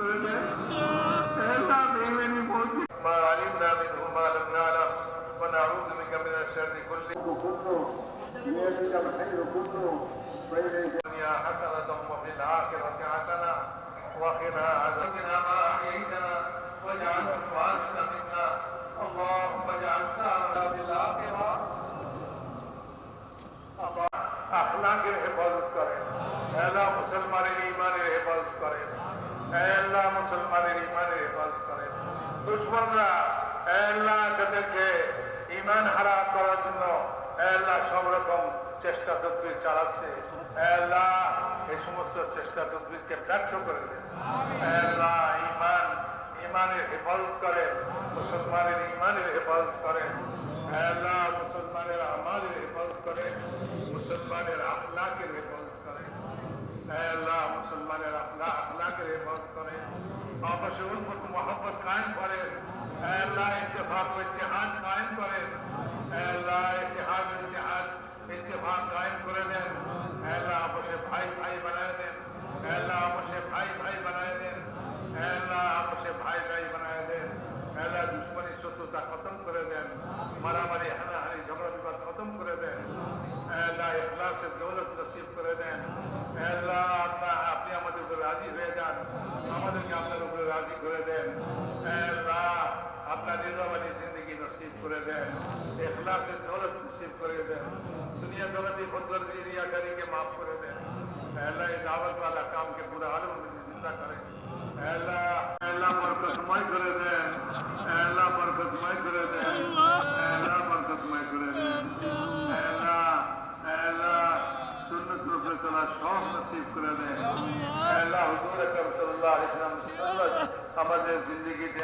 சொல்லிட்டு செயல்தான் தேவையை போச்சு ما علمنا منه ما لم نعلم ونعوذ بك من الشر كله بيدك الخير كله وإليك الدنيا حسنة وفي الآخرة حسنة وقنا عذابنا ما أحييتنا واجعله واسنا منا اللهم اجعل ثارنا في الآخرة أخلاق الحفاظ দুশ্মনরা এলা যাদেরকে ইমান হারা করার জন্য এলা সব রকম চেষ্টা তদবির চালাচ্ছে। এলা এই সমস্ত চেষ্টা তদবিরকে ব্যর্থ করে দেন। ইমানের হেফাজত করেন, মুসলমানের ইমানের হেফাজত করেন। আল্লাহ মুসলমানের আমাদের হেফাজত করেন মুসলমানের আখলাকের হেফাজত করেন আল্লাহ মুসলমানের আখলা আখলাকের হেফাজত করেন আপসে মোহাম্মত কায়েম করেন। আল্লাহ ইত্তেফাক ইত্তেহাদ কায়েম করেন। আল্লাহ ইত্তেহাদ ইত্তেহাদ ইত্তেফাক কায়েম করে দেন। আল্লাহ আপসে ভাই ভাই বানায় দেন। আল্লাহ আপসে ভাই ভাই বানায় দেন। আল্লাহ আপসে ভাই ভাই বানায় দেন। আল্লাহ দুশ্মনী শত্রুতা খতম করে দেন। মারামারি, হানাহানি, ঝগড়া বিবাদ খতম করে দেন। আল্লাহ ইখলাসের দৌলত নসিব করে দেন। আল্লাহ আপনার আপনি আমাদের উপরে রাজি হয়ে যান। আমাদেরকে আপনার উপরে রাজি করে দেন। আল্লাহ আপনার নিজামানি জিন্দগি নসিব করে দেন ইখলাসের দৌলত নসিব করে দেন দুনিয়া দৌলতি ফতগর্দি রিয়াকারীকে মাফ করে দেন আল্লাহ এই দাওয়াত वाला काम के पूरा आलम में जिंदा करें আল্লাহ আল্লাহ বরকতময় করে দেন আল্লাহ বরকতময় করে দেন আল্লাহ বরকতময় করে দেন আল্লাহ আল্লাহ সুন্নত রূপে চলা সব নসিব করে দেন আল্লাহ হুজুর আকরাম সাল্লাল্লাহু আলাইহি ওয়াসাল্লাম সুন্নাত আমাদের জিন্দেগিতে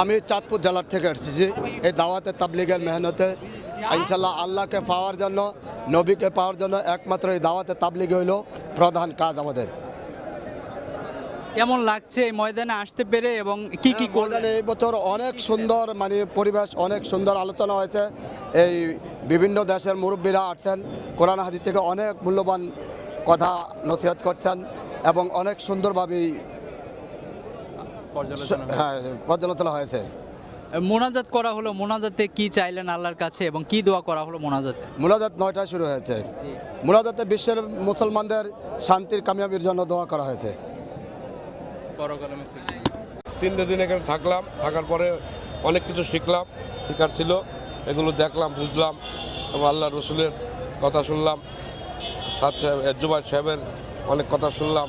আমি চাঁদপুর জেলার থেকে এসেছি। এই দাওয়াতে তাবলিগের মেহনতে ইনশাল্লাহ আল্লাহকে পাওয়ার জন্য নবীকে পাওয়ার জন্য একমাত্র এই দাওয়াতে তাবলিগ হইল প্রধান কাজ আমাদের। কেমন লাগছে এই ময়দানে আসতে পেরে এবং কি কি করলেন করলেন? এই বছর অনেক সুন্দর মানে পরিবেশ অনেক সুন্দর আলোচনা হয়েছে। এই বিভিন্ন দেশের মুরব্বীরা আসছেন কোরআন হাদিস থেকে অনেক মূল্যবান কথা নসিহত করছেন এবং অনেক সুন্দরভাবেই হ্যাঁ পর্যালোচনা হয়েছে। মোনাজাত করা হলো মোনাজাতে কি চাইলেন আল্লাহর কাছে এবং কি দোয়া করা হলো মোনাজাতে? মুনাজাত নয়টায় শুরু হয়েছে। মুনাজাতে বিশ্বের মুসলমানদের শান্তির কামিয়াবির জন্য দোয়া করা হয়েছে। তিনটে দিন এখানে থাকলাম থাকার পরে অনেক কিছু শিখলাম শিকার ছিল এগুলো দেখলাম বুঝলাম এবং আল্লাহ রসুলের কথা শুনলাম সাদ সাহেব জুবাই সাহেবের অনেক কথা শুনলাম।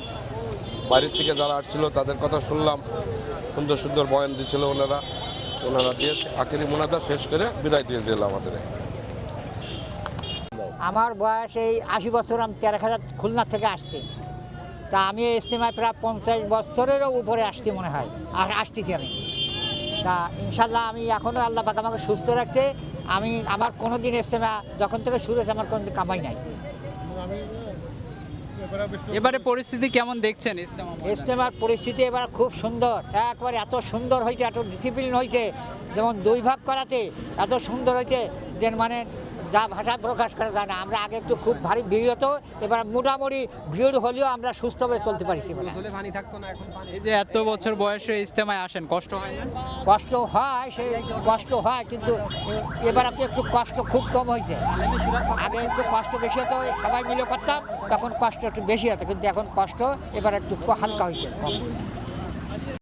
বাইরের থেকে যারা আসছিল তাদের কথা শুনলাম। সুন্দর সুন্দর বয়ান দিয়েছিল ওনারা। ওনারা দিয়ে আখেরি মোনাজা শেষ করে বিদায় দিয়ে দিল আমাদের। আমার বয়স এই আশি বছর, আমি তেরো হাজার খুলনা থেকে আসছি। তা আমি ইস্তেমায় প্রায় পঞ্চাশ বছরেরও উপরে আসছি মনে হয়। আর আসতেছি আমি? তা ইনশাল্লাহ আমি এখনও আল্লাহ পাক আমাকে সুস্থ রাখছে। আমি, আমার কোনো দিন ইস্তেমা যখন থেকে শুরু হয়েছে, আমার কোনো দিন কামাই নাই। এবারে পরিস্থিতি কেমন দেখছেন? ইস্তেমার পরিস্থিতি এবার খুব সুন্দর একবারে এত সুন্দর হয়েছে এত ডিসিপ্লিন হয়েছে যেমন দুই ভাগ করাতে এত সুন্দর হয়েছে যে মানে যা ভাষা প্রকাশ করা যায় না। আমরা আগে একটু খুব ভারী ভিড় হতো এবার মোটামুটি ভিড় হলেও আমরা সুস্থভাবে চলতে পারছি মানে। এই যে এত বছর বয়সে ইস্তেমায় আসেন কষ্ট হয় না? কষ্ট হয় সেই কষ্ট হয় কিন্তু এবার আপনি একটু কষ্ট খুব কম হয়েছে। আগে একটু কষ্ট বেশি হতো সবাই মিলে করতাম তখন কষ্ট একটু বেশি হতো কিন্তু এখন কষ্ট এবার একটু হালকা হয়েছে। কম